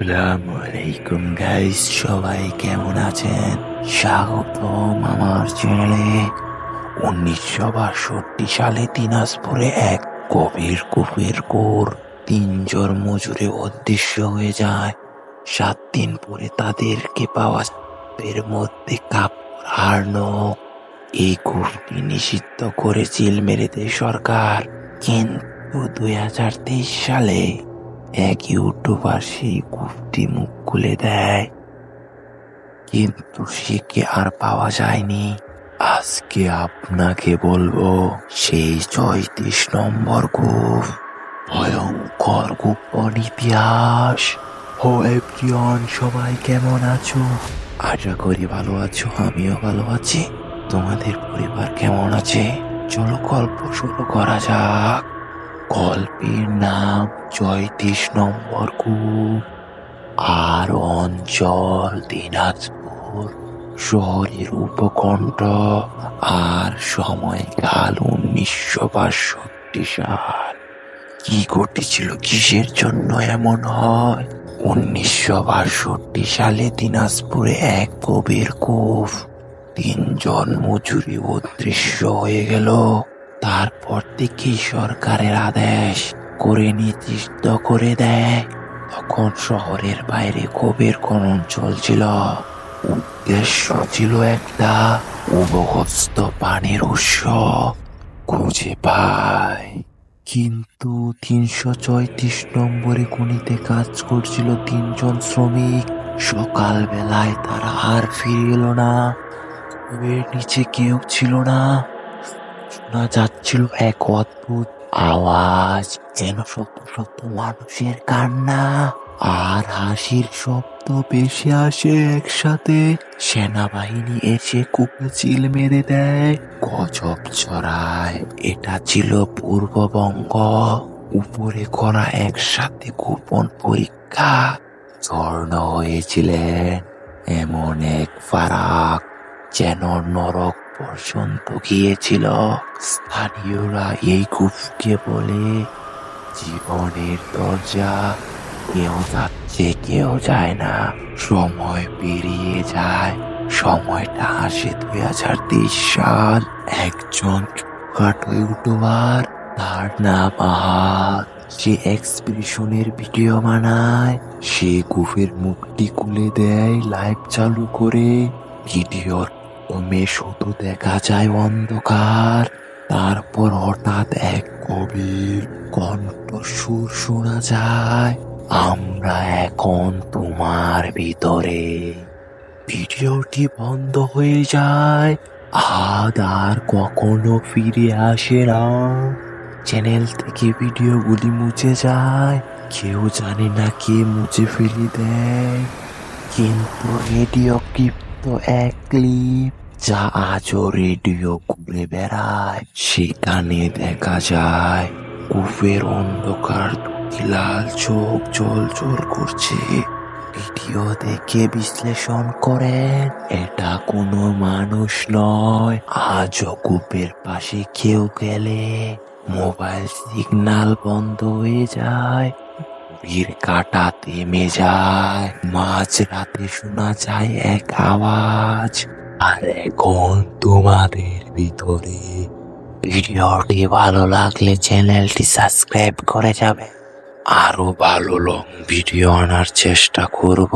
আসসালামু আলাইকুম গাইস সবাই কেমন আছেন? স্বাগতম আমার চ্যানেলে উনিশশো বাষট্টি সালে দিনাজপুরে এক গভীর কূপের কোর তিনজন মজুরে অদৃশ্য হয়ে যায়। সাত দিন পরে তাদেরকে পাওয়া। এর মধ্যে কাপড় হারানো। এই কূপটি নিষিদ্ধ করে চিল মেরে সরকার। কিন্তু দুই হাজার তেইশ সালে এক ইউটিউবার সেই কূপটি মুখ খুলে দেয়। কিন্তু সেকে আর পাওয়া যায়নি। আজকে আপনাকে বলব, সেই চৌত্রিশ নম্বর কূপ ভয়ঙ্কর গোপন ইতিহাস। ও এভরিওয়ান সবাই কেমন আছো? আশা করি ভালো আছো, আমিও ভালো আছি। তোমাদের পরিবার কেমন আছে? চলো গল্প শুরু করা যাক। গল্পের নাম চৌত্রিশ নম্বর কূপ আর অঞ্চল দিনাজপুর। শহরের উপকণ্ঠ আর সময়কাল উনিশশো বাষট্টি সাল। কি ঘটেছিল? কিসের জন্য এমন হয়? উনিশশো বাষট্টি সালে দিনাজপুরে এক কবির কূপ। তিনজন মজুরি অদৃশ্য হয়ে গেল। তারপর থেকে সরকারের আদেশ করে নির্দিষ্ট করে দেয়। তখন শহরের বাইরে কবির খনন চলছিল। উদ্দেশ্য ছিল একটা উপহস্ত পানির উৎস খুঁজে পায়। কিন্তু তিনশো চৌত্রিশ নম্বরে খনিতে কাজ করছিল তিনজন শ্রমিক। সকাল বেলায় তারা আর ফিরে এলো না। নিচে কেউ ছিল না। শোনা যাচ্ছিল এক অদ্ভুত আওয়াজ, যেন শত শত মানুষের কান্না আর হাসির শব্দ ভেসে আসে একসাথে। সেনাবাহিনী এসে কূপে চিল মেরে দেয়, গজব ছড়ায়। এটা ছিল পূর্ববঙ্গ। উপরে করা একসাথে গোপন পরীক্ষা। স্বর্ণ হয়েছিলেন এমন এক ফারাক, যেন নরক পর্যন্ত গিয়েছিল। স্থানীয়রা এই কূপকে বলে, জীবনের দরজা কেউ যাচ্ছে, কেউ যায় না। সময় পেরিয়ে যায়, সময়টা আসে দুই হাজার তেইশ সাল। একজন ইউটিউবার তার নাম আহাদ সে এক্সপ্রেশনের ভিডিও বানায়, সে গুফের মুখটি খুলে দেয়, লাইভ চালু করে, ভিডিওর কমে শুধু দেখা যায় অন্ধকার, তারপর হঠাৎ এক গভীর কণ্ঠস্বর শোনা যায়, আমরা এখন তোমার ভিতরে। ভিডিওটি বন্ধ হয়ে যায় আদ আর কখনো ফিরে আসে না। চ্যানেল থেকে ভিডিওগুলি মুছে যায়, কেউ জানে না কে মুছে ফেলে দেয়, কিন্তু রেডিও ক্লিপ্ত এক ক্লিপ। যা আজও রেডিও ঘুরে বেড়ায়, সেখানে দেখা যায় কূপের অন্ধকার লাল চোখ জল জল করছে। ভিডিও দেখে বিশ্লেষণ করেন, এটা কোনো মানুষ নয়, আজও কূপের পাশে কেউ গেলে মোবাইল সিগন্যাল বন্ধ হয়ে যায় বীর কাটা থেমে যায় মাঝ রাতে শোনা যায় এক আওয়াজ। আর এখন তোমাদের ভিতরে ভিডিওটি ভালো লাগলে চ্যানেলটি সাবস্ক্রাইব করে যাবে। আরও ভালো লং ভিডিও আনার চেষ্টা করব।